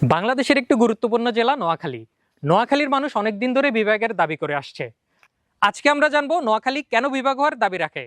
বাংলাদেশের একটি গুরুত্বপূর্ণ জেলা নোয়াখালী। নোয়াখালীর মানুষ অনেক দিন ধরে বিভাগের দাবি করে আসছে। আজকে আমরা জানব নোয়াখালী কেন বিভাগ হওয়ার দাবি রাখে।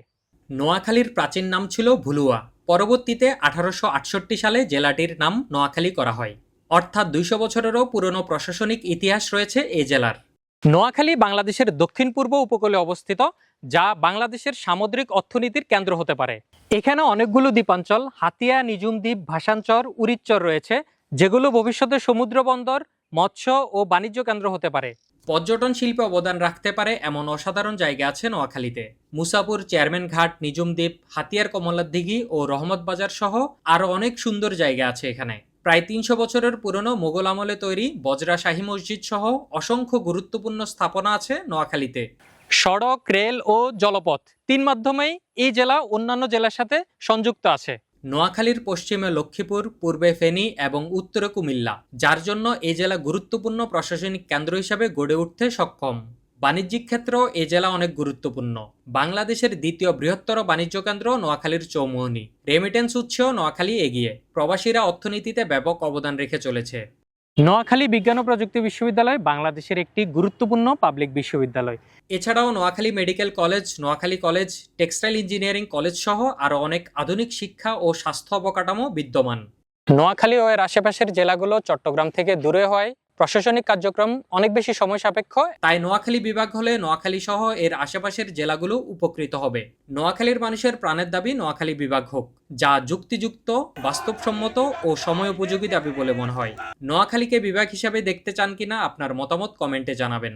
নোয়াখালীর প্রাচীন নাম ছিল ভুলুয়া। পরবর্তীতে আঠারোশো আটষট্টি সালে জেলাটির নাম নোয়াখালী করা হয়। অর্থাৎ দুইশো বছরেরও পুরনো প্রশাসনিক ইতিহাস রয়েছে এই জেলার। নোয়াখালী বাংলাদেশের দক্ষিণ পূর্ব উপকূলে অবস্থিত যা বাংলাদেশের সামুদ্রিক অর্থনীতির কেন্দ্র হতে পারে। এখানে অনেকগুলো দ্বীপাঞ্চল হাতিয়া নিজুম দ্বীপ ভাষাঞ্চর উরিচ্চর রয়েছে যেগুলো ভবিষ্যতে সমুদ্র বন্দর, মৎস্য ও বাণিজ্য কেন্দ্র হতে পারে। পর্যটন শিল্পে অবদান রাখতে পারে এমন অসাধারণ জায়গা আছে নোয়াখালীতে। মুসাপুর, চেয়ারম্যান ঘাট নিজুম দ্বীপ, হাতিয়ার কমলার দিঘি ও রহমত বাজার সহ আরও অনেক সুন্দর জায়গা আছে এখানে। প্রায় তিনশো বছরের পুরনো মোগল আমলে তৈরি বজরা শাহী মসজিদ সহ অসংখ্য গুরুত্বপূর্ণ স্থাপনা আছে নোয়াখালীতে। সড়ক, রেল ও জলপথ, তিন মাধ্যমেই এই জেলা অন্যান্য জেলার সাথে সংযুক্ত আছে। নোয়াখালীর পশ্চিমে লক্ষ্মীপুর, পূর্বে ফেনী এবং উত্তরে কুমিল্লা, যার জন্য এই জেলা গুরুত্বপূর্ণ প্রশাসনিক কেন্দ্র হিসাবে গড়ে উঠতে সক্ষম। বাণিজ্যিক ক্ষেত্রেও এ জেলা অনেক গুরুত্বপূর্ণ। বাংলাদেশের দ্বিতীয় বৃহত্তর বাণিজ্য কেন্দ্র নোয়াখালীর চৌমুহনী। রেমিটেন্স উৎসেও নোয়াখালী এগিয়ে। প্রবাসীরা অর্থনীতিতে ব্যাপক অবদান রেখে চলেছে। নোয়াখালী বিজ্ঞান ও প্রযুক্তি বিশ্ববিদ্যালয় বাংলাদেশের একটি গুরুত্বপূর্ণ পাবলিক বিশ্ববিদ্যালয়। এছাড়াও Noakhali medical college Noakhali college textile engineering college সহ আরও অনেক আধুনিক শিক্ষা ও স্বাস্থ্য অবকাঠামো বিদ্যমান। নোয়াখালী ও এর আশেপাশের জেলাগুলো চট্টগ্রাম থেকে দূরে হয়। প্রশাসনিক কার্যক্রম অনেক বেশি সময় সাপেক্ষ। তাই নোয়াখালী বিভাগ হলে নোয়াখালী সহ এর আশেপাশের জেলাগুলো উপকৃত হবে। নোয়াখালীর মানুষের প্রাণের দাবি নোয়াখালী বিভাগ হোক, যা যুক্তিযুক্ত, বাস্তবসম্মত ও সময় উপযোগী দাবি বলে মনে হয়। নোয়াখালীকে বিভাগ হিসাবে দেখতে চান কিনা আপনার মতামত কমেন্টে জানাবেন।